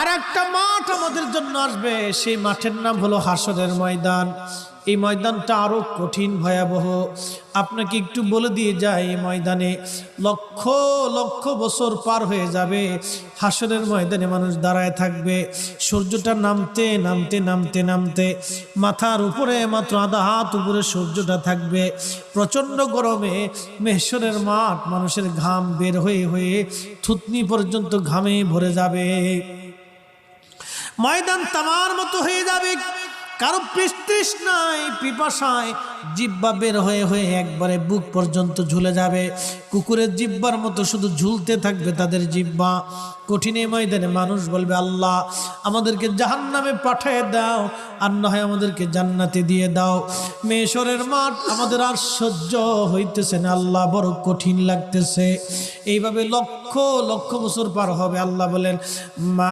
আর একটা মাঠ আমাদের জন্য আসবে। সেই মাঠের নাম হলো হাসরের ময়দান। এই ময়দানটা আরও কঠিন, ভয়াবহ। আপনাকে একটু বলে দিয়ে যায় এই ময়দানে লক্ষ লক্ষ বছর পার হয়ে যাবে। হাসরের ময়দানে মানুষ দাঁড়ায় থাকবে। সূর্যটা নামতে নামতে নামতে নামতে মাথার উপরে মাত্র আধা হাত উপরে সূর্যটা থাকবে। প্রচণ্ড গরমে মেহসরের মাঠ মানুষের ঘাম বের হয়ে হয়ে থুতনি পর্যন্ত ঘামে ভরে যাবে। ময়দান তামার মতো হয়ে যাবে। কারও নাই, পিপাসায় জিব্বা বের হয়ে হয়ে একবারে বুক পর্যন্ত ঝুলে যাবে। কুকুরের জিব্বার মতো শুধু ঝুলতে থাকবে তাদের জিব্বা কঠিনে ময়দানে মানুষ বলবে, আল্লাহ, আমাদেরকে জাহান নামে পাঠিয়ে দাও আর না হয় আমাদেরকে জান্নাতে দিয়ে দাও। মেশরের মাঠ আমাদের আর সহ্য হইতেছে না। আল্লাহ, বড় কঠিন লাগতেছে। এইভাবে লক্ষ লক্ষ বছর পার হবে। আল্লাহ বলেন, মা